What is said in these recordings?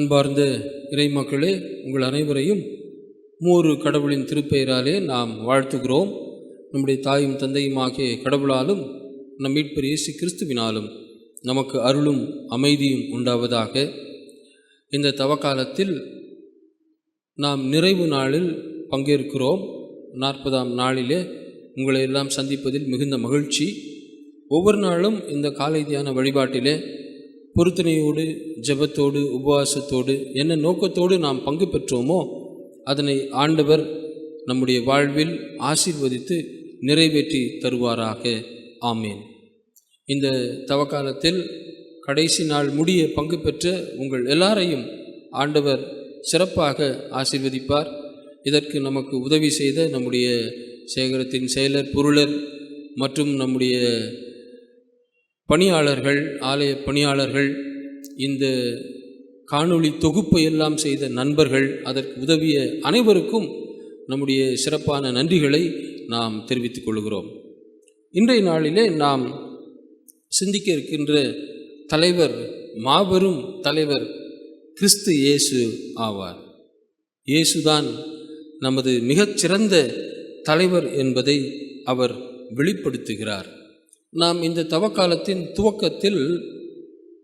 அன்பார்ந்த இறைமக்களே உங்கள் அனைவரையும் மூறு கடவுளின் திருப்பெயராலே நாம் வாழ்த்துகிறோம். நம்முடைய தாயும் தந்தையும் ஆகிய கடவுளாலும் நம் மீட்பர் இயேசு கிறிஸ்துவினாலும் நமக்கு அருளும் அமைதியும் உண்டாவதாக. இந்த தவக்காலத்தில் நாம் நிறைவு நாளில் பங்கேற்கிறோம். நாற்பதாம் நாளிலே உங்களை எல்லாம் சந்திப்பதில் மிகுந்த மகிழ்ச்சி. ஒவ்வொரு நாளும் இந்த காலை தியான வழிபாட்டிலே பொருத்தனையோடு ஜெபத்தோடு உபவாசத்தோடு என்ன நோக்கத்தோடு நாம் பங்கு பெற்றோமோ அதனை ஆண்டவர் நம்முடைய வாழ்வில் ஆசீர்வதித்து நிறைவேற்றி தருவாராக. ஆமேன். இந்த தவக்காலத்தில் கடைசி நாள் முடிய பங்கு பெற்ற உங்கள் எல்லாரையும் ஆண்டவர் சிறப்பாக ஆசீர்வதிப்பார். இதற்கு நமக்கு உதவி செய்த நம்முடைய சேகரத்தின் செயலர் பொருளர் மற்றும் நம்முடைய பணியாளர்கள் ஆலய பணியாளர்கள் இந்த காணொளி தொகுப்பை எல்லாம் செய்த நண்பர்கள் அதற்கு உதவிய அனைவருக்கும் நம்முடைய சிறப்பான நன்றிகளை நாம் தெரிவித்துக் கொள்கிறோம். இன்றைய நாளிலே நாம் சிந்திக்க இருக்கின்ற தலைவர் மாபெரும் தலைவர் கிறிஸ்து இயேசு ஆவார். இயேசுதான் நமது மிகச்சிறந்த தலைவர் என்பதை அவர் வெளிப்படுத்துகிறார். நாம் இந்த தவக்காலத்தின் துவக்கத்தில்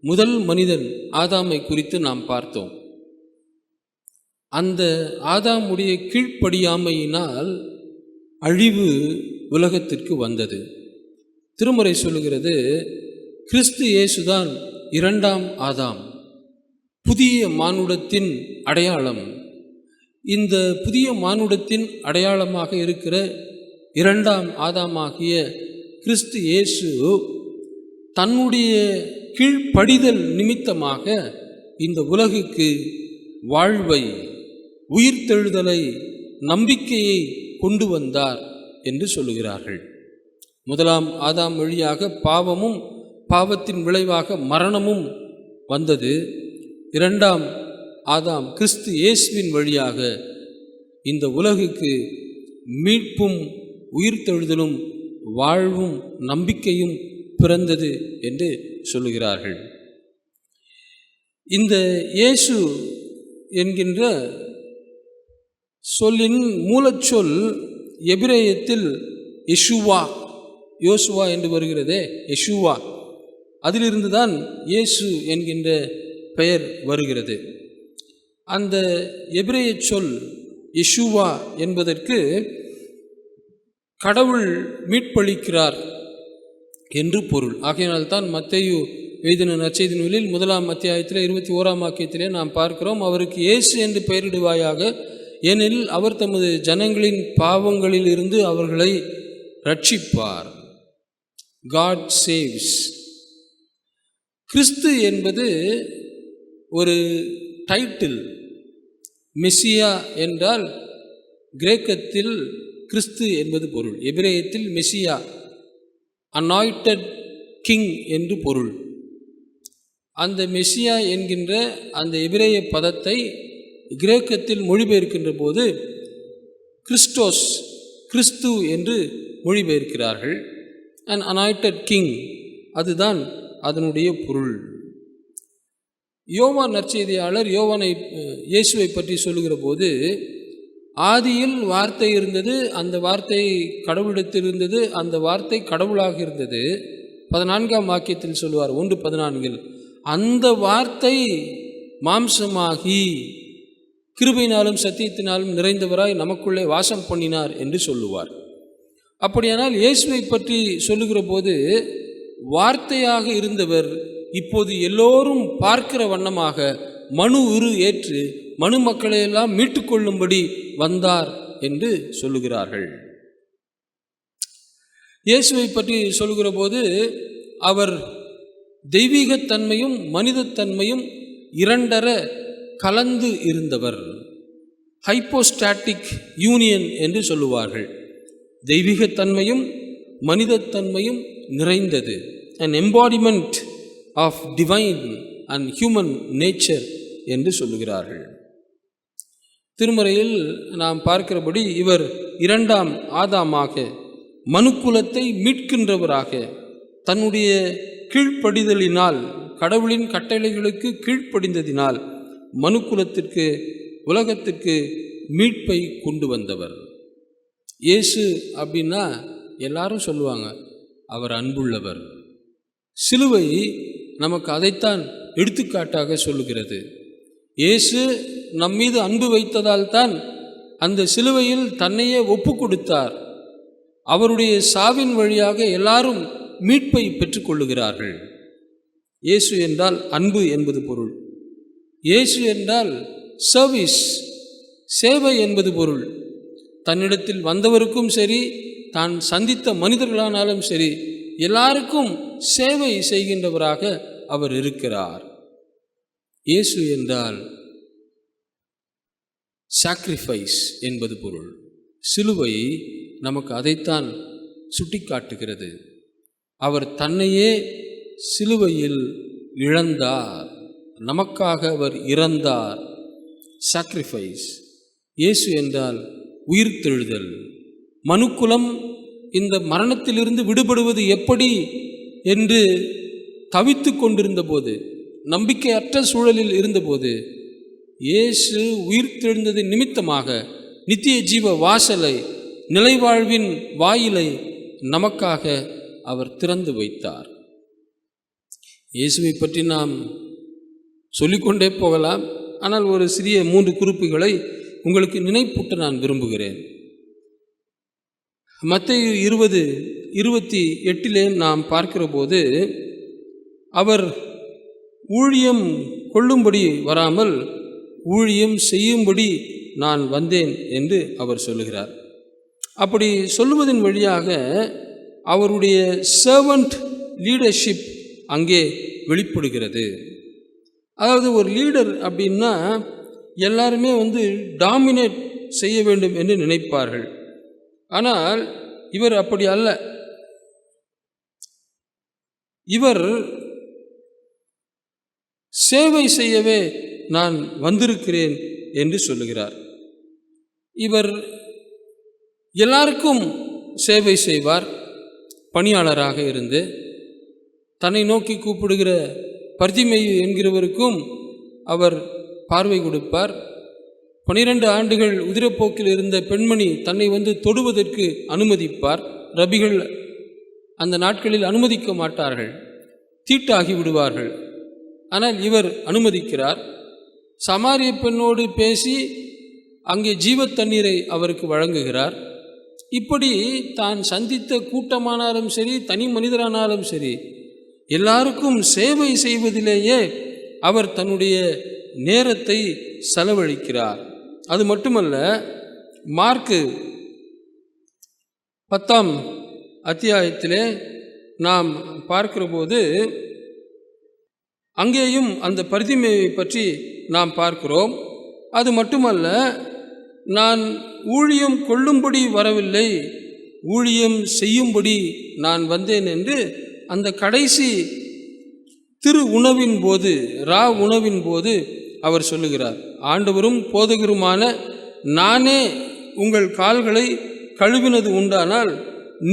முதல் மனிதன் ஆதாமை குறித்து நாம் பார்த்தோம். அந்த ஆதாமுடைய கீழ்ப்படியாமையினால் அழிவு உலகத்திற்கு வந்தது. திருமுறை சொல்லுகிறது கிறிஸ்து இயேசுதான் இரண்டாம் ஆதாம் புதிய மானுடத்தின் அடையாளம். இந்த புதிய மானுடத்தின் அடையாளமாக இருக்கிற இரண்டாம் ஆதாமாகிய கிறிஸ்து இயேசு தன்னுடைய கீழ்ப்படிதல் நிமித்தமாக இந்த உலகுக்கு வாழ்வை உயிர்த்தெழுதலை நம்பிக்கையை கொண்டு வந்தார் என்று சொல்லுகிறார்கள். முதலாம் ஆதாம் வழியாக பாவமும் பாவத்தின் விளைவாக மரணமும் வந்தது. இரண்டாம் ஆதாம் கிறிஸ்து இயேசுவின் வழியாக இந்த உலகுக்கு மீட்பும் உயிர்த்தெழுதலும் வாழ்வும் நம்பிக்கையும் பிறந்தது என்று சொல்லுகிறார்கள். இந்த இயேசு என்கின்ற சொல்லின் மூலச்சொல் எபிரேயத்தில் யெஷுவா யோசுவா என்று வருகிறதே யஷுவா. அதிலிருந்து தான் இயேசு என்கின்ற பெயர் வருகிறது. அந்த எபிரேய சொல் யெஷுவா என்பதற்கு கடவுள் மீட்பளிக்கிறார் என்று பொருள். ஆகையினால்தான் மத்தையு எழுதின நற்செய்தி நூலில் முதலாம் அத்தியாயத்தில் இருபத்தி ஓராம் வாக்கியத்திலே நாம் பார்க்கிறோம் அவருக்கு இயேசு என்று பெயரிடுவாயாக ஏனெனில் அவர் தமது ஜனங்களின் பாவங்களில் இருந்து அவர்களை ரட்சிப்பார் காட் சேவ்ஸ் கிறிஸ்து என்பது ஒரு டைட்டில் மெஸ்ஸியா என்றால் கிரேக்கத்தில் கிறிஸ்து என்பது பொருள். எபிரேயத்தில் மெஸ்ஸியா அனாய்டட் கிங் என்று பொருள். அந்த மெஸ்ஸியா என்கின்ற அந்த எபிரேய பதத்தை கிரேக்கத்தில் மொழிபெயர்க்கின்ற போது கிறிஸ்டோஸ் கிறிஸ்து என்று மொழிபெயர்க்கிறார்கள். அண்ட் அனாய்டட் கிங் அதுதான் அதனுடைய பொருள். யோவான் நற்செய்தியாளர் யோவானை இயேசுவை பற்றி சொல்லுகிற போது ஆதியில் வார்த்தை இருந்தது அந்த வார்த்தை கடவுளிடத்தில் இருந்தது அந்த வார்த்தை கடவுளாக இருந்தது. பதினான்காம் வாக்கியத்தில் சொல்லுவார் ஒன்று பதினான்கில் அந்த வார்த்தை மாம்சமாகி கிருபையினாலும் சத்தியத்தினாலும் நிறைந்தவராய் நமக்குள்ளே வாசம் பண்ணினார் என்று சொல்லுவார். அப்படியானால் இயேசுவை பற்றி சொல்லுகிற போது வார்த்தையாக இருந்தவர் இப்போது எல்லோரும் பார்க்கிற வண்ணமாக மனு உரு ஏற்று மனு மக்களையெல்லாம் மீட்டுக்கொள்ளும்படி வந்தார் என்று சொல்லுகிறார்கள். இயேசுவை பற்றி சொல்லுகிற போது அவர் தெய்வீகத்தன்மையும் மனிதத்தன்மையும் இரண்டர கலந்து இருந்தவர். ஹைப்போஸ்டாட்டிக் யூனியன் என்று சொல்லுவார்கள். தெய்வீகத்தன்மையும் மனிதத்தன்மையும் நிறைந்தது. And embodiment of divine and human nature என்று சொல்லுகிறார்கள். திருமறையில் நாம் பார்க்கிறபடி இவர் இரண்டாம் ஆதாமாக மனுக்குலத்தை மீட்கின்றவராக தன்னுடைய கீழ்ப்படிதலினால் கடவுளின் கட்டளைகளுக்கு கீழ்ப்படிந்ததினால் மனுக்குலத்திற்கு உலகத்திற்கு மீட்பை கொண்டு வந்தவர். இயேசு அப்படின்னா எல்லாரும் சொல்லுவாங்க அவர் அன்புள்ளவர். சிலுவை நமக்கு அதைத்தான் எடுத்துக்காட்டாக சொல்லுகிறது. இயேசு நம் மீது அன்பு வைத்ததால் தான் அந்த சிலுவையில் தன்னையே ஒப்பு கொடுத்தார் அவருடைய சாவின் வழியாக எல்லாரும் மீட்பை பெற்றுக்கொள்ளுகிறார்கள். இயேசு என்றால் அன்பு என்பது பொருள். இயேசு என்றால் சர்வீஸ் சேவை என்பது பொருள். தன்னிடத்தில் வந்தவருக்கும் சரி தான் சந்தித்த மனிதர்களானாலும் சரி எல்லாருக்கும் சேவை செய்கின்றவராக அவர் இருக்கிறார். இயேசு என்றால் சாக்ரிஃபைஸ் என்பது பொருள். சிலுவை நமக்கு அதைத்தான் சுட்டிக்காட்டுகிறது. அவர் தன்னையே சிலுவையில் இழந்தார். நமக்காக அவர் இறந்தார். சாக்ரிஃபைஸ் இயேசு என்றால் உயிர்த்தெழுதல். மனுக்குலம் இந்த மரணத்திலிருந்து விடுபடுவது எப்படி என்று தவித்து கொண்டிருந்த போது நம்பிக்கையற்ற சூழலில் இருந்தபோது இயேசு உயிர்த்தெழுந்தது நிமித்தமாக நித்திய ஜீவ வாசலை நிலைவாழ்வின் வாயிலை நமக்காக அவர் திறந்து வைத்தார். இயேசுவை பற்றி நாம் சொல்லிக்கொண்டே போகலாம். ஆனால் ஒரு சிறிய மூன்று குறிப்புகளை உங்களுக்கு நினைப்பூட்ட நான் விரும்புகிறேன். மத்திய இருபது இருபத்தி எட்டிலே நாம் பார்க்கிற போது அவர் ஊழியம் கொள்ளும்படி வராமல் ஊழியம் செய்யும்படி நான் வந்தேன் என்று அவர் சொல்லுகிறார். அப்படி சொல்லுவதன் வழியாக அவருடைய சர்வன்ட் லீடர்ஷிப் அங்கே வெளிப்படுகிறது. அதாவது ஒரு லீடர் அப்படின்னா எல்லாருமே வந்து டாமினேட் செய்ய வேண்டும் என்று நினைப்பார்கள். ஆனால் இவர் அப்படி அல்ல. இவர் சேவை செய்யவே நான் வந்திருக்கிறேன் என்று சொல்லுகிறார். இவர் எல்லாருக்கும் சேவை செய்வார். பணியாளராக இருந்து தன்னை நோக்கி கூப்பிடுகிற பர்திமை என்கிறவருக்கும் அவர் பார்வை கொடுப்பார். பனிரெண்டு ஆண்டுகள் உதிரப்போக்கில் இருந்த பெண்மணி தன்னை வந்து தொடுவதற்கு அனுமதிப்பார். ரபிகள் அந்த நாட்களில் அனுமதிக்க மாட்டார்கள். தீட்டாகி விடுவார்கள். ஆனால் இவர் அனுமதிக்கிறார். சமாரிய பெண்ணோடு பேசி அங்கே ஜீவத் தண்ணீரை அவருக்கு வழங்குகிறார். இப்படி தான் சந்தித்த கூட்டமானாலும் சரி தனி மனிதரானாலும் சரி எல்லாருக்கும் சேவை செய்வதிலேயே அவர் தன்னுடைய நேரத்தை செலவழிக்கிறார். அது மட்டுமல்ல மார்க்கு பத்தாம் அத்தியாயத்திலே நாம் பார்க்கிற போது அங்கேயும் அந்த பரிதிமையை பற்றி நாம் பார்க்கிறோம். அது மட்டுமல்ல நான் ஊழியம் கொள்ளும்படி வரவில்லை ஊழியம் செய்யும்படி நான் வந்தேன் என்று அந்த கடைசி திரு உணவின் போது ரா உணவின் போது அவர் சொல்லுகிறார். ஆண்டவரும் போதகருமான நானே உங்கள் கால்களை கழுவினது உண்டானால்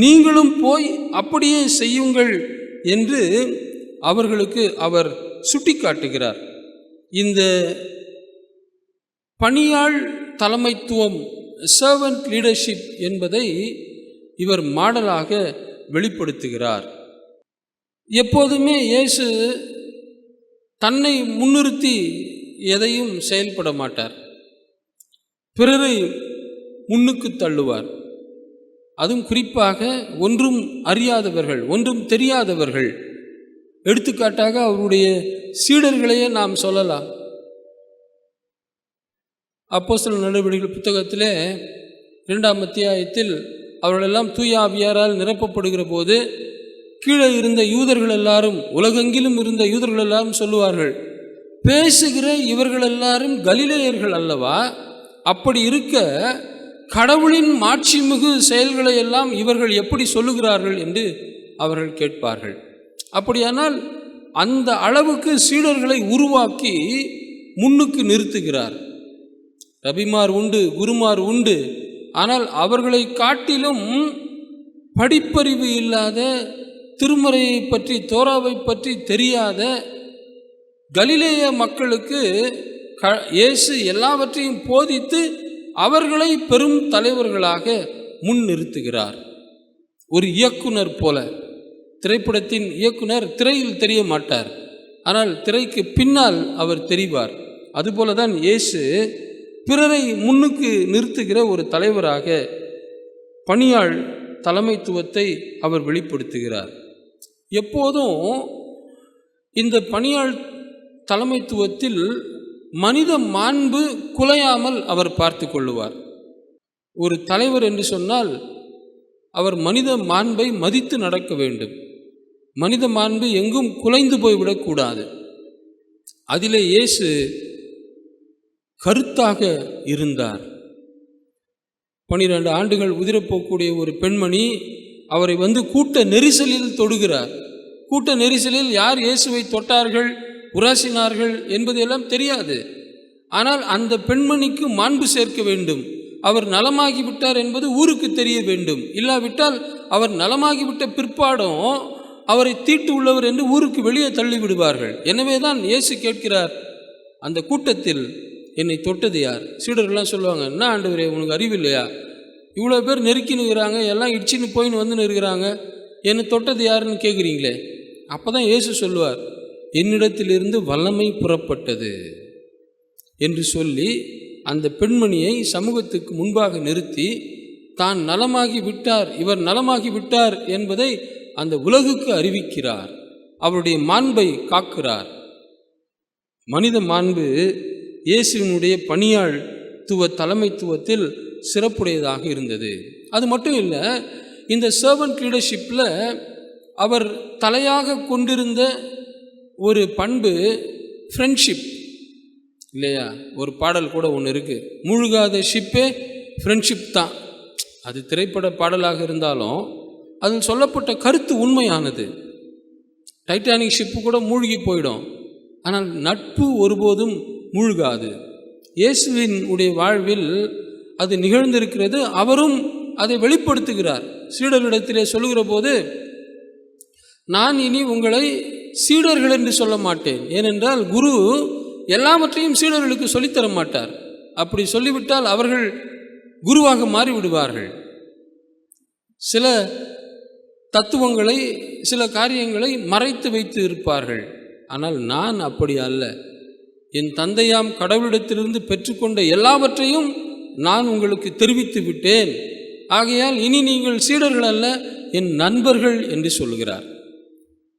நீங்களும் போய் அப்படியே செய்யுங்கள் என்று அவர்களுக்கு அவர் சுட்டிக்காட்டுகிறார். இந்த பணியாள் தலைமைத்துவம் சர்வன்ட் லீடர்ஷிப் என்பதை இவர் மாடலாக வெளிப்படுத்துகிறார். எப்போதுமே இயேசு தன்னை முன்னிறுத்தி எதையும் செயல்பட மாட்டார். பிறரை முன்னுக்கு தள்ளுவார். அதுவும் குறிப்பாக ஒன்றும் அறியாதவர்கள் ஒன்றும் தெரியாதவர்கள் எடுத்துக்காட்டாக அவருடைய சீடர்களையே நாம் சொல்லலாம். அப்போஸ்தலர் நடவடிக்கைகள் புத்தகத்திலே இரண்டாம் அத்தியாயத்தில் அவர்களெல்லாம் தூய ஆவியாரால் நிரப்பப்படுகிற போது கீழே இருந்த யூதர்கள் எல்லாரும் உலகெங்கிலும் இருந்த யூதர்கள் எல்லாரும் சொல்லுவார்கள் பேசுகிற இவர்கள் எல்லாரும் கலிலேயர்கள் அல்லவா? அப்படி இருக்க கடவுளின் மாட்சிமிகு செயல்களை எல்லாம் இவர்கள் எப்படி சொல்லுகிறார்கள்? என்று அவர்கள் கேட்பார்கள். அப்படியானால் அந்த அளவுக்கு சீடர்களை உருவாக்கி முன்னுக்கு நிறுத்துகிறார். ரபிமார் உண்டு குருமார் உண்டு. ஆனால் அவர்களை காட்டிலும் படிப்பறிவு இல்லாத திருமறையை பற்றி தோராவை பற்றி தெரியாத கலிலேய மக்களுக்கு க இயேசு எல்லாவற்றையும் போதித்து அவர்களை பெரும் தலைவர்களாக முன்னிறுத்துகிறார். ஒரு இயக்குனர் போல. திரைப்படத்தின் இயக்குனர் திரையில் தெரிய மாட்டார். ஆனால் திரைக்கு பின்னால் அவர் தெரிவார். அதுபோல தான் இயேசு பிறரை முன்னுக்கு நிறுத்துகிற ஒரு தலைவராக பணியாள் தலைமைத்துவத்தை அவர் வெளிப்படுத்துகிறார். எப்போதும் இந்த பணியாள் தலைமைத்துவத்தில் மனித மாண்பு குலையாமல் அவர் பார்த்து கொள்ளுவார். ஒரு தலைவர் என்று சொன்னால் அவர் மனித மாண்பை மதித்து நடக்க வேண்டும். மனித மாண்பு எங்கும் குலைந்து போய்விடக்கூடாது. அதிலே இயேசு கருத்தாக இருந்தார். பனிரெண்டு ஆண்டுகள் உதிரப்போகக்கூடிய ஒரு பெண்மணி அவரை வந்து கூட்ட நெரிசலில் தொடுகிறார். கூட்ட நெரிசலில் யார் இயேசுவை தொட்டார்கள் உராசினார்கள் என்பதெல்லாம் தெரியாது. ஆனால் அந்த பெண்மணிக்கு மாண்பு சேர்க்க வேண்டும். அவர் நலமாகிவிட்டார் என்பது ஊருக்கு தெரிய வேண்டும். இல்லாவிட்டால் அவர் நலமாகிவிட்ட பிற்பாடும் அவரை தீட்டு உள்ளவர் என்று ஊருக்கு வெளியே தள்ளி விடுவார்கள் எனவே தான் இயேசு கேட்கிறார் அந்த கூட்டத்தில் என்னை தொட்டது யார்? சீடர்கள்லாம் சொல்லுவாங்க என்ன ஆண்டவரே உனக்கு அறிவு இல்லையா? இவ்வளோ பேர் நெருக்கி நிற்கிறாங்க எல்லாம் இடிச்சின்னு போயின்னு வந்து இருக்கிறாங்க என்னை தொட்டது யாருன்னு கேட்குறீங்களே அப்போ தான் இயேசு சொல்லுவார் என்னிடத்திலிருந்து வல்லமை புறப்பட்டது என்று சொல்லி அந்த பெண்மணியை சமூகத்துக்கு முன்பாக நிறுத்தி தான் நலமாகி விட்டார் இவர் நலமாகி விட்டார் என்பதை அந்த உலகுக்கு அறிவிக்கிறார். அவருடைய மாண்பை காக்கிறார். மனித மாண்பு இயேசுவினுடைய பணியாழ்த்துவ தலைமைத்துவத்தில் சிறப்புடையதாக இருந்தது. அது மட்டும் இல்லை இந்த சர்வன்ட் லீடர்ஷிப்பில் அவர் தலையாக கொண்டிருந்த ஒரு பண்பு ஃப்ரெண்ட்ஷிப் இல்லையா? ஒரு பாடல் கூட ஒன்று இருக்குது முழுகாத ஷிப்பே ஃப்ரெண்ட்ஷிப் தான். அது திரைப்பட பாடலாக இருந்தாலும் அதில் சொல்லப்பட்ட கருத்து உண்மையானது. டைட்டானிக் ஷிப்பு கூட மூழ்கி போயிடும். ஆனால் நட்பு ஒருபோதும் மூழ்காது. இயேசுவின் உடைய வாழ்வில் அது நிகழ்ந்திருக்கிறது. அவரும் அதை வெளிப்படுத்துகிறார். சீடர்களிடத்திலே சொல்லுகிற போது நான் இனி உங்களை சீடர்கள் என்று சொல்ல மாட்டேன். ஏனென்றால் குரு எல்லாவற்றையும் சீடர்களுக்கு சொல்லித்தர மாட்டார். அப்படி சொல்லிவிட்டால் அவர்கள் குருவாக மாறிவிடுவார்கள். சில தத்துவங்களை சில காரியங்களை மறைத்து வைத்து இருப்பார்கள். ஆனால் நான் அப்படி அல்ல. என் தந்தையாம் கடவுளிடத்திலிருந்து பெற்றுக்கொண்ட எல்லாவற்றையும் நான் உங்களுக்கு தெரிவித்து விட்டேன். ஆகையால் இனி நீங்கள் சீடர்கள் அல்ல என் நண்பர்கள் என்று சொல்கிறார்.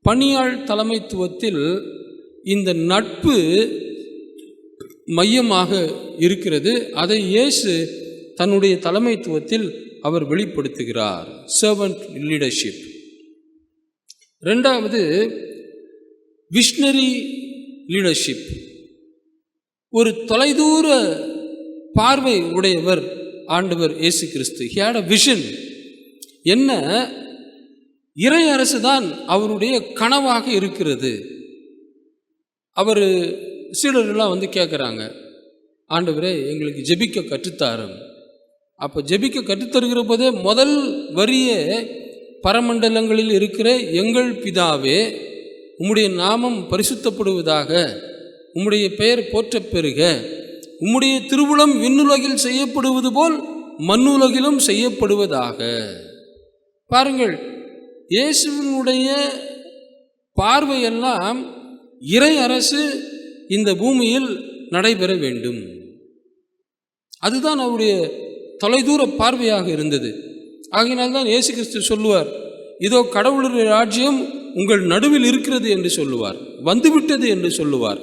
பணியாள் தலைமைத்துவத்தில் இந்த நட்பு மையமாக இருக்கிறது. அதை இயேசு தன்னுடைய தலைமைத்துவத்தில் அவர் வெளிப்படுத்துகிறார். சர்வன்ட் லீடர்ஷிப் ரெண்டாவது விஷனரி லீடர்ஷிப் ஒரு தொலைதூர பார்வை உடையவர் ஆண்டவர் இயேசு கிறிஸ்து ஹேட் அ விஷன் என்ன? இறை அரசு தான் அவருடைய கனவாக இருக்கிறது. அவர் சீடர்கள்லாம் வந்து கேட்குறாங்க ஆண்டவரே எங்களுக்கு ஜெபிக்க கற்றுத்தாரும். அப்போ ஜெபிக்க கற்றுத்தருகிற போதே முதல் வரியே பரமண்டலங்களில் இருக்கிற எங்கள் பிதாவே உம்முடைய நாமம் பரிசுத்தப்படுவதாக உம்முடைய பெயர் போற்றப் பெறுக உம்முடைய திருவுளம் விண்ணுலகில் செய்யப்படுவது போல் மண்ணுலகிலும் செய்யப்படுவதாக. பாருங்கள் இயேசுவினுடைய பார்வையெல்லாம் இறை அரசு இந்த பூமியில் நடைபெற வேண்டும். அதுதான் அவருடைய தொலைதூர பார்வையாக இருந்தது. ஆகினால்தான் இயேசு கிறிஸ்து சொல்லுவார் இதோ கடவுளுடைய ராஜ்யம் உங்கள் நடுவில் இருக்கிறது என்று சொல்லுவார் வந்துவிட்டது என்று சொல்லுவார்.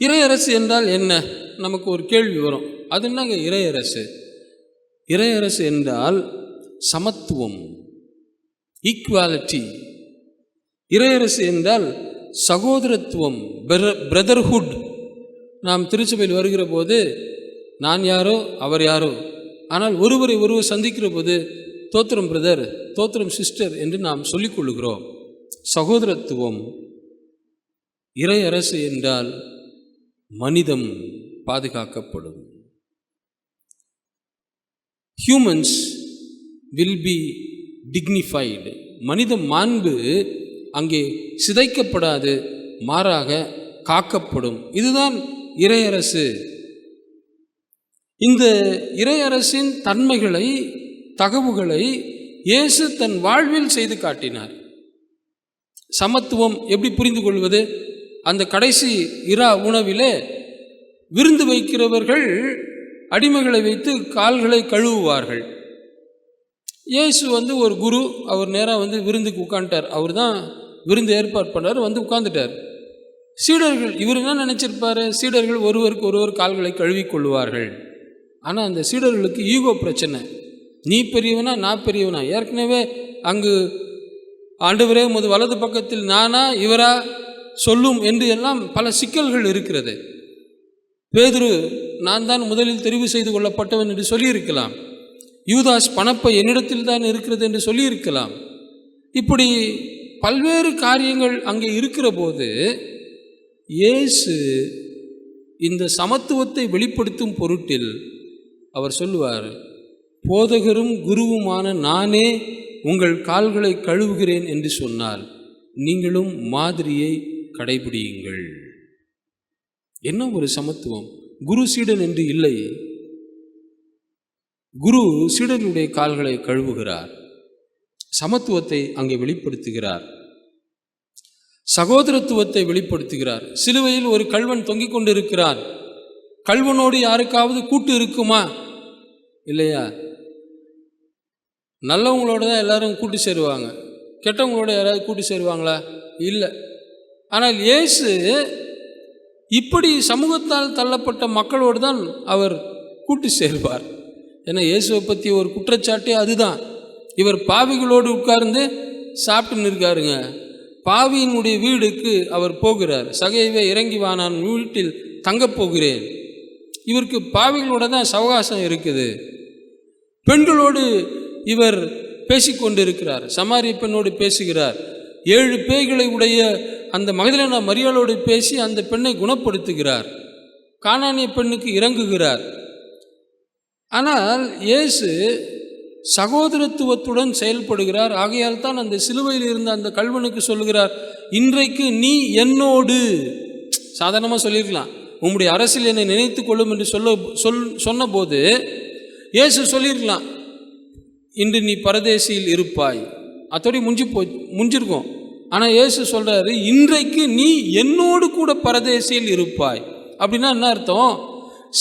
இறையரசு என்றால் என்ன? நமக்கு ஒரு கேள்வி வரும். அது என்னங்க இறையரசு? இறையரசு என்றால் சமத்துவம் ஈக்குவாலிட்டி இறையரசு என்றால் சகோதரத்துவம் பிரதர்ஹுட் நாம் திருச்சபையில் வருகிற போது நான் யாரோ அவர் யாரோ. ஆனால் ஒருவரை ஒருவர் சந்திக்கிற போது தோத்திரம் பிரதர் தோத்திரம் சிஸ்டர் என்று நாம் சொல்லிக்கொள்ளுகிறோம் சகோதரத்துவம் இறை அரசு என்றால் மனிதம் பாதுகாக்கப்படும். ஹியூமன்ஸ் வில் பி டிக்னிஃபைடு மனித மாண்பு அங்கே சிதைக்கப்படாது மாறாக காக்கப்படும். இதுதான் இறையரசு. இந்த இறையரசின் தன்மைகளை தகவுகளை இயேசு தன் வாழ்வில் செய்து காட்டினார். சமத்துவம் எப்படி புரிந்து கொள்வது? அந்த கடைசி இரா உணவிலே விருந்து வைக்கிறவர்கள் அடிமைகளை வைத்து கால்களை கழுவுவார்கள். இயேசு வந்து ஒரு குரு அவர் நேராக வந்து விருந்துக்கு உட்காந்துட்டார் அவர் தான் விருந்து ஏற்பாடு பண்ணார் வந்து உட்காந்துட்டார் சீடர்கள் இவர் என்ன நினச்சிருப்பாரு? சீடர்கள் ஒருவருக்கு ஒருவர் கால்களை கழுவி கொள்வார்கள் ஆனால் அந்த சீடர்களுக்கு ஈகோ பிரச்சனை. நீ பெரியவனா நான் பெரியவனா? ஏற்கனவே அங்கு ஆண்டவரே முது வலது பக்கத்தில் நானா இவரா சொல்லும் என்று எல்லாம் பல சிக்கல்கள் இருக்கிறது. பேதுரு நான் தான் முதலில் தெரிவு செய்து கொள்ளப்பட்டவன் என்று சொல்லியிருக்கலாம். யூதாஸ் பணப்பை என்னிடத்தில் தான் இருக்கிறது என்று சொல்லியிருக்கலாம். இப்படி பல்வேறு காரியங்கள் அங்கே இருக்கிற போது இயேசு இந்த சமத்துவத்தை வெளிப்படுத்தும் பொருட்டில் அவர் சொல்லுவார் போதகரும் குருவுமான நானே உங்கள் கால்களை கழுவுகிறேன் என்று சொன்னால் நீங்களும் மாதிரியை கடைபிடியுங்கள். என்ன ஒரு சமத்துவம்? குரு சீடன் என்று இல்லை. குரு சீடனுடைய கால்களை கழுவுகிறார். சமத்துவத்தை அங்கே வெளிப்படுத்துகிறார். சகோதரத்துவத்தை வெளிப்படுத்துகிறார். சிலுவையில் ஒரு கல்வன் தொங்கிக் கொண்டிருக்கிறான். கல்வனோடு யாருக்காவது கூட்டு இருக்குமா? இல்லையா? நல்லவங்களோட தான் எல்லாரும் கூட்டி சேருவாங்க. கெட்டவங்களோட யாராவது கூட்டி சேருவாங்களா? இல்லை. ஆனால் இயேசு இப்படி சமூகத்தால் தள்ளப்பட்ட மக்களோடு தான் அவர் கூட்டி சேர்வார். ஏன்னா இயேசுவை பற்றி ஒரு குற்றச்சாட்டே அதுதான். இவர் பாவிகளோடு உட்கார்ந்து சாப்பிட்டுன்னு இருக்காருங்க பாவியினுடைய வீடுக்கு அவர் போகிறார். சகைவே இறங்கி வா நான் வீட்டில் தங்கப் போகிறேன். இவருக்கு பாவிகளோட தான் சவகாசம் இருக்குது. பெண்களோடு இவர் பேசிக்கொண்டிருக்கிறார். சமாரிய பெண்ணோடு பேசுகிறார். ஏழு பேய்களை உடைய அந்த மகதலேனா மரியாளோடு பேசி அந்த பெண்ணை குணப்படுத்துகிறார். காணானிய பெண்ணுக்கு இறங்குகிறார். ஆனால் இயேசு சகோதரத்துவத்துடன் செயல்படுகிறார். ஆகையால் தான் அந்த சிலுவையில் இருந்த அந்த கல்வனுக்கு சொல்லுகிறார் இன்றைக்கு நீ என்னோடு. சாதாரணமாக சொல்லியிருக்கலாம். உம்முடைய அரசில் என்னை நினைத்து கொள்ளும் என்று சொல்ல சொல் சொன்னபோது இயேசு சொல்லியிருக்கலாம் இன்று நீ பரதேசியில் இருப்பாய். அத்தோடி முஞ்சி போ முஞ்சிருக்கும். ஆனால் இயேசு சொல்கிறாரு இன்றைக்கு நீ என்னோடு கூட பரதேசியில் இருப்பாய். அப்படின்னா என்ன அர்த்தம்?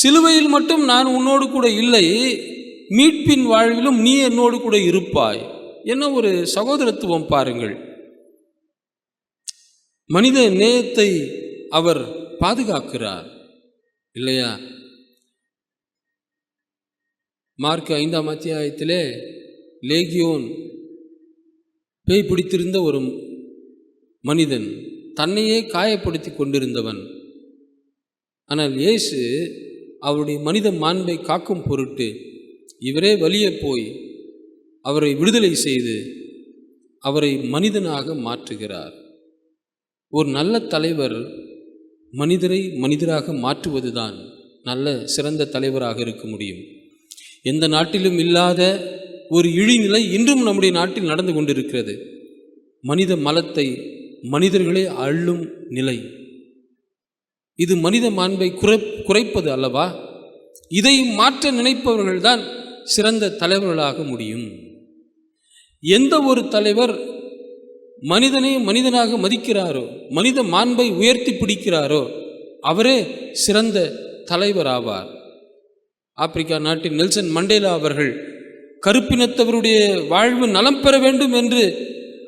சிலுவையில் மட்டும் நான் உன்னோடு கூட இல்லை மீட்பின் வாழ்விலும் நீ என்னோடு கூட இருப்பாய். என்ன ஒரு சகோதரத்துவம் பாருங்கள். மனித நேயத்தை அவர் பாதுகாக்கிறார் இல்லையா? மார்க் ஐந்தாம் அத்தியாயத்திலே லேகியோன் பேய் பிடித்திருந்த ஒரு மனிதன் தன்னையே காயப்படுத்தி கொண்டிருந்தவன். ஆனால் இயேசு அவருடைய மனித மாண்பை காக்கும் பொருட்டு இவரே வழியே போய் அவரை விடுதலை செய்து அவரை மனிதனாக மாற்றுகிறார். ஒரு நல்ல தலைவர் மனிதரை மனிதராக மாற்றுவதுதான் நல்ல சிறந்த தலைவராக இருக்க முடியும். எந்த நாட்டிலும் இல்லாத ஒரு இழிநிலை இன்றும் நம்முடைய நாட்டில் நடந்து கொண்டிருக்கிறது. மனித மலத்தை மனிதர்களே அள்ளும் நிலை. இது மனித மாண்பை குறை குறைப்பது அல்லவா? இதை மாற்ற நினைப்பவர்கள்தான் சிறந்த தலைவர்களாக முடியும். எந்த ஒரு தலைவர் மனிதனை மனிதனாக மதிக்கிறாரோ மனித மாண்பை உயர்த்தி பிடிக்கிறாரோ அவரே சிறந்த தலைவர் ஆவார். ஆப்பிரிக்கா நாட்டின் நெல்சன் மண்டேலா அவர்கள் கருப்பினத்தவருடைய வாழ்வு நலம் பெற வேண்டும் என்று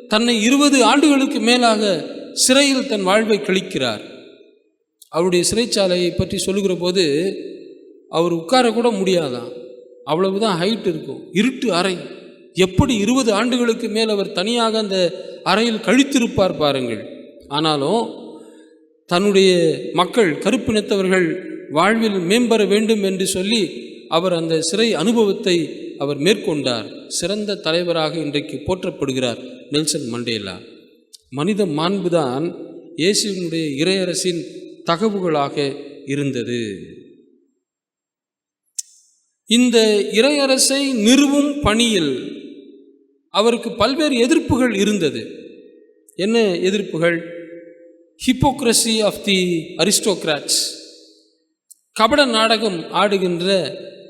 தன்னை இருபது ஆண்டுகளுக்கு மேலாக சிறையில் தன் வாழ்வை கழிக்கிறார். அவருடைய சிறைச்சாலையை பற்றி சொல்லுகிற போது அவர் உட்கார கூட முடியாதான். அவ்வளவுதான் ஹைட் இருக்கும் இருட்டு அறை. எப்படி இருபது ஆண்டுகளுக்கு மேல் அவர் தனியாக அந்த அறையில் கழித்திருப்பார் பாருங்கள். ஆனாலும் தன்னுடைய மக்கள் கருப்பினத்தவர்கள் வாழ்வில் மேம்பெற வேண்டும் என்று சொல்லி அவர் அந்த சிறை அனுபவத்தை அவர் மேற்கொண்டார். சிறந்த தலைவராக இன்றைக்கு போற்றப்படுகிறார் நெல்சன் மண்டேலா. மனித மாண்புதான் இயேசுவினுடைய இறையரசின் தகவுகளாக இருந்தது. இந்த இறையரசை நிறுவும் பணியில் அவருக்கு பல்வேறு எதிர்ப்புகள் இருந்தது. என்ன எதிர்ப்புகள்? ஹிப்போக்ரஸி ஆஃப் தி அரிஸ்டோக்ராட்ஸ் கபட நாடகம் ஆடுகின்ற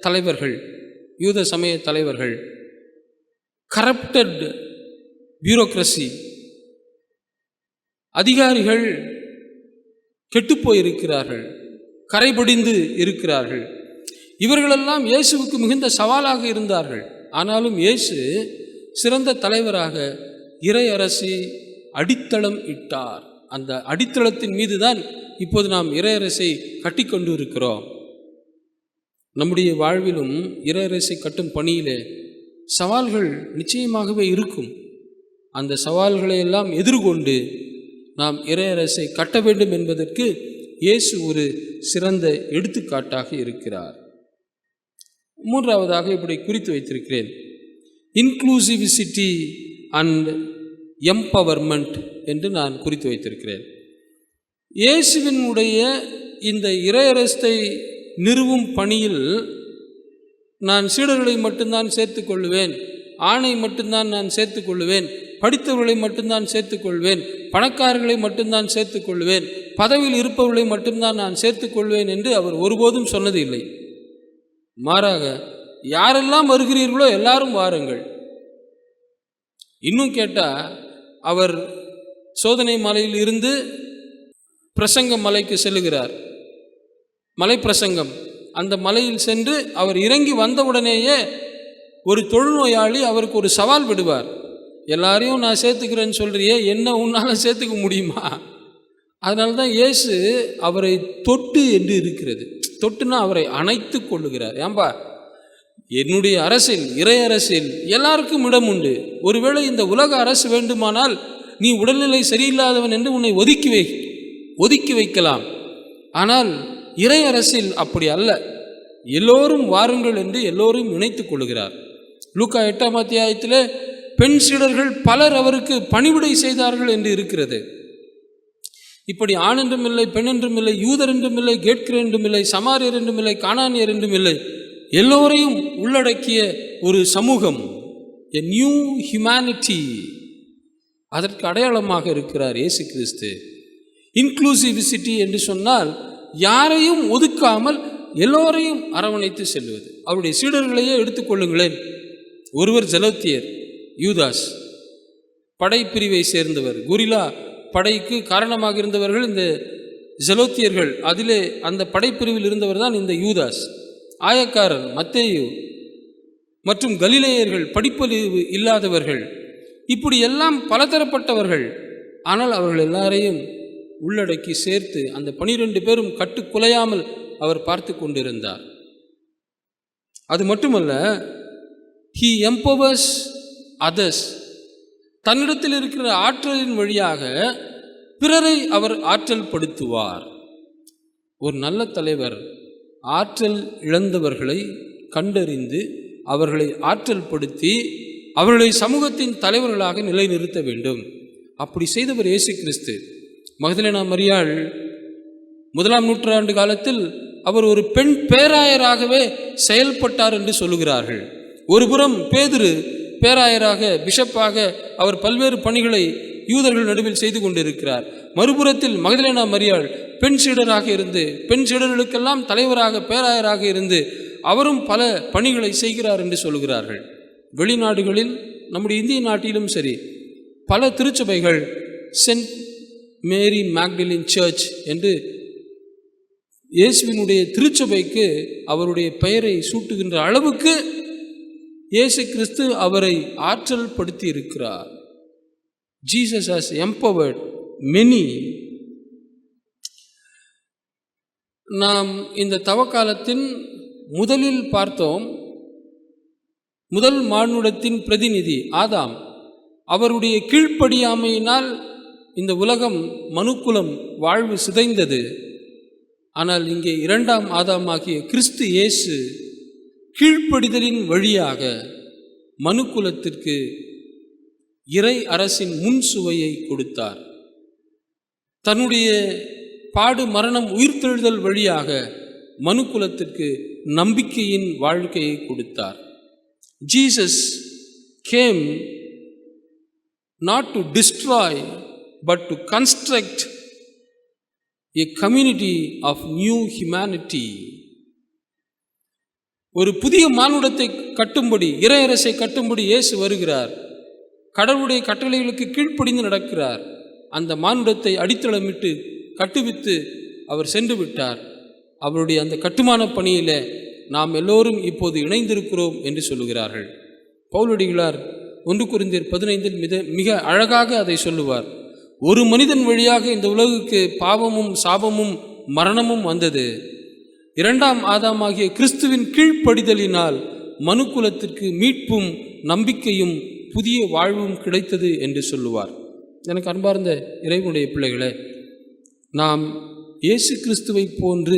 தலைவர்கள் யூத சமய தலைவர்கள் கரப்டட் பியூரோக்ரசி அதிகாரிகள் கெட்டுப்போயிருக்கிறார்கள் கரைபடிந்து இருக்கிறார்கள். இவர்களெல்லாம் இயேசுவுக்கு மிகுந்த சவாலாக இருந்தார்கள். ஆனாலும் இயேசு சிறந்த தலைவராக இறையரசி அடித்தளம் இட்டார். அந்த அடித்தளத்தின் மீதுதான் இப்போது நாம் இறையரசை கட்டிக்கொண்டு இருக்கிறோம் நம்முடைய வாழ்விலும் இறையரசை கட்டும் பணியிலே சவால்கள் நிச்சயமாகவே இருக்கும். அந்த சவால்களை எல்லாம் எதிர்கொண்டு நாம் இறையரசை கட்ட வேண்டும் என்பதற்கு இயேசு ஒரு சிறந்த எடுத்துக்காட்டாக இருக்கிறார். மூன்றாவதாக இப்படி குறித்து வைத்திருக்கிறேன். இன்க்ளூசிவிசிட்டி அண்ட் எம்பவர்மெண்ட் என்று நான் குறித்து வைத்திருக்கிறேன். இயேசுவினுடைய இந்த இறையரசத்தை நிறுவும் பணியில் நான் சீடர்களை மட்டும்தான் சேர்த்துக்கொள்வேன் ஆணை மட்டும்தான் நான் சேர்த்துக்கொள்வேன் படித்தவர்களை மட்டும்தான் சேர்த்துக்கொள்வேன் பணக்காரர்களை மட்டும்தான் சேர்த்துக்கொள்வேன் பதவியில் இருப்பவர்களை மட்டும்தான் நான் சேர்த்துக்கொள்வேன் என்று அவர் ஒருபோதும் சொன்னது இல்லை. மாறாக யாரெல்லாம் வருகிறீர்களோ எல்லாரும் வாருங்கள். இன்னும் கேட்டால் அவர் சோதனை மலையில் இருந்து பிரசங்க மலைக்கு செல்லுகிறார். மலை பிரசங்கம். அந்த மலையில் சென்று அவர் இறங்கி வந்தவுடனேயே ஒரு தொழுநோயாளி அவருக்கு ஒரு சவால் விடுவார். எல்லாரையும் நான் சேர்த்துக்கிறேன்னு சொல்கிறியே என்ன உன்னால் சேர்த்துக்க முடியுமா? அதனால தான் இயேசு அவரை தொட்டு என்று இருக்கிறது. தொட்டுனா அவரை அணைத்து கொள்ளுகிறார். ஏன்பா? என்னுடைய அரசில் இறை அரசில் எல்லாருக்கும் இடம் உண்டு. ஒருவேளை இந்த உலக அரசு வேண்டுமானால் நீ உடல்நிலை சரியில்லாதவன் என்று உன்னை ஒதுக்கி வை. ஒதுக்கி வைக்கலாம். ஆனால் இறை அரசில் அப்படி அல்ல. எல்லோரும் வாருங்கள் என்று எல்லோரும் இணைத்துக் கொள்கிறார். லூக்கா எட்டாம் அத்தியாயத்தில் பெண் சீடர்கள் பலர் அவருக்கு பணிவிடை செய்தார்கள் என்று இருக்கிறது. இப்படி ஆண் என்றும் இல்லை பெண் என்றும் இல்லை யூதர் என்றும் இல்லை கேட்கிற என்றும் இல்லை சமாரியர் என்றும் இல்லை காணானியர் என்றும் இல்லை. எல்லோரையும் உள்ளடக்கிய ஒரு சமூகம் எ நியூ ஹியூமனிட்டி அதற்கு அடையாளமாக இருக்கிறார் இயேசு கிறிஸ்து. இன்க்ளூசிவிசிட்டி என்று சொன்னால் யாரையும் ஒதுக்காமல் எல்லோரையும் அரவணைத்து செல்வது. அவருடைய சீடர்களையே எடுத்துக்கொள்ளுங்களேன் ஒருவர் ஜலத்தியர் யூதாஸ் படைப்பிரிவை சேர்ந்தவர் குரிலா படைக்கு காரணமாக இருந்தவர்கள் இந்த ஜலோத்தியர்கள். அதிலே அந்த படைப்பிரிவில் இருந்தவர் தான் இந்த யூதாஸ். ஆயக்காரர் மத்தேயு மற்றும் கலிலேயர்கள் படிப்பறிவு இல்லாதவர்கள். இப்படி எல்லாம் பலதரப்பட்டவர்கள். ஆனால் அவர்கள் எல்லாரையும் உள்ளடக்கி சேர்த்து அந்த பனிரெண்டு பேரும் கட்டுக்குலையாமல் அவர் பார்த்து கொண்டிருந்தார். அது மட்டுமல்ல ஹி எம்பவர்ஸ் அதர்ஸ் தன்னிடத்தில் இருக்கிற ஆற்றலின் வழியாக பிறரை அவர் ஆற்றல் படுத்துவார். ஒரு நல்ல தலைவர் ஆற்றல் இழந்தவர்களை கண்டறிந்து அவர்களை ஆற்றல் படுத்தி அவர்களை சமூகத்தின் தலைவர்களாக நிலைநிறுத்த வேண்டும். அப்படி செய்தவர் இயேசு கிறிஸ்து. மகதிலேனா மரியாள் முதலாம் நூற்றாண்டு காலத்தில் அவர் ஒரு பெண் பேராயராகவே செயல்பட்டார் என்று சொல்லுகிறார்கள். ஒருபுறம் பேதுரு பேராயராக பிஷப்பாக அவர் பல்வேறு பணிகளை யூதர்கள் நடுவில் செய்து கொண்டிருக்கிறார். மறுபுறத்தில் மகதிலேனா மரியாள் பெண் சீடராக இருந்து பெண் சீடர்களுக்கெல்லாம் தலைவராக பேராயராக இருந்து அவரும் பல பணிகளை செய்கிறார் என்று சொல்கிறார்கள் வெளிநாடுகளில் நம்முடைய இந்திய நாட்டிலும் சரி பல திருச்சபைகள் சென்ட் மேரி மேக்டலின் சர்ச் என்று இயேசுவினுடைய திருச்சபைக்கு அவருடைய பெயரை சூட்டுகின்ற அளவுக்கு இயேசு கிறிஸ்து அவரை ஆற்றல் படுத்தி இருக்கிறார் ஜீசஸ் ஹாஸ் எம்பவர்ட் மெனி நாம் இந்த தவக்காலத்தின் முதலில் பார்த்தோம். முதல் மானுடத்தின் பிரதிநிதி ஆதாம். அவருடைய கீழ்ப்படியாமையினால் இந்த உலகம் மனுக்குலம் வாழ்வு சிதைந்தது. ஆனால் இங்கே இரண்டாம் ஆதாமாகிய கிறிஸ்து இயேசு கீழ்ப்படிதலின் வழியாக மனுக்குலத்திற்கு இறை அரசின் முன் சுவையை கொடுத்தார். தன்னுடைய பாடு மரணம் உயிர்த்தெழுதல் வழியாக மனுக்குலத்திற்கு நம்பிக்கையின் வாழ்க்கையை கொடுத்தார். Jesus came not to destroy but to construct a community of new humanity ஒரு புதிய மானுடத்தை கட்டும்படி இறையரசை கட்டும்படி இயேசு வருகிறார். கடவுளுடைய கட்டளைகளுக்கு கீழ்ப்படிந்து நடக்கிறார். அந்த மானுடத்தை அடித்தளமிட்டு கட்டுவித்து அவர் சென்று விட்டார். அவருடைய அந்த கட்டுமான பணியில் நாம் எல்லோரும் இப்போது இணைந்திருக்கிறோம் என்று சொல்லுகிறார்கள். பவுலடிகளார் ஒன்று குறிந்தியர் பதினைந்தில் மிக மிக அழகாக அதை சொல்லுவார். ஒரு மனிதன் வழியாக இந்த உலகுக்கு பாவமும் சாபமும் மரணமும் வந்தது. இரண்டாம் ஆதாமாகிய கிறிஸ்துவின் கீழ்ப்படிதலினால் மனுக்குலத்திற்கு மீட்பும் நம்பிக்கையும் புதிய வாழ்வும் கிடைத்தது என்று சொல்லுவார். எனக்கு அன்பார்ந்த இறைவனுடைய பிள்ளைகளே நாம் இயேசு கிறிஸ்துவை போன்று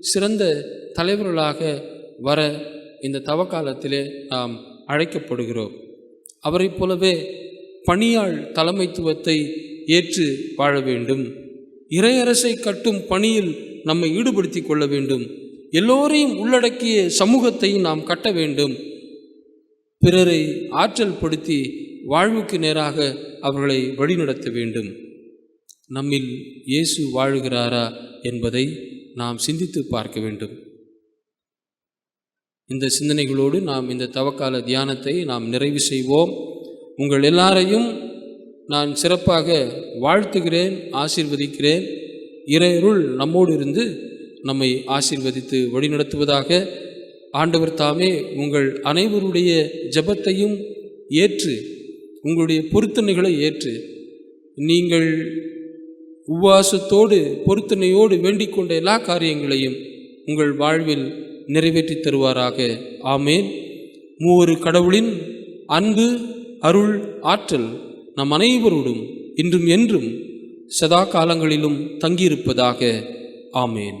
சிறந்த தலைவர்களாக வர இந்த தவக்காலத்திலே நாம் அழைக்கப்படுகிறோம். அவரைப் போலவே பணியாள் தலைமைத்துவத்தை ஏற்று வாழ வேண்டும். இறையரசை கட்டும் பணியில் நம்மை ஈடுபடுத்தி கொள்ள வேண்டும். எல்லோரையும் உள்ளடக்கிய சமூகத்தை நாம் கட்ட வேண்டும். பிறரை ஆற்றல் படுத்தி வாழ்வுக்கு நேராக அவர்களை வழிநடத்த வேண்டும். நம்மில் இயேசு வாழுகிறாரா என்பதை நாம் சிந்தித்து பார்க்க வேண்டும். இந்த சிந்தனைகளோடு நாம் இந்த தவக்கால தியானத்தை நாம் நிறைவு செய்வோம். உங்கள் எல்லாரையும் நான் சிறப்பாக வாழ்த்துகிறேன் ஆசிர்வதிக்கிறேன். இறையருள் நம்மோடு இருந்து நம்மை ஆசிர்வதித்து வழிநடத்துவதாக ஆண்டவர் தாமே உங்கள் அனைவருடைய ஜெபத்தையும் ஏற்று உங்களுடைய பொருத்தனைகளை ஏற்று நீங்கள் உவாசத்தோடு பொருத்தனையோடு வேண்டிக் கொண்ட எல்லா காரியங்களையும் உங்கள் வாழ்வில் நிறைவேற்றி தருவாராக. ஆமேன். மூவரு கடவுளின் அன்பு அருள் ஆற்றல். நம் அனைவரோடும் இன்றும் என்றும் சதா காலங்களிலும் தங்கியிருப்பதாக. ஆமேன்.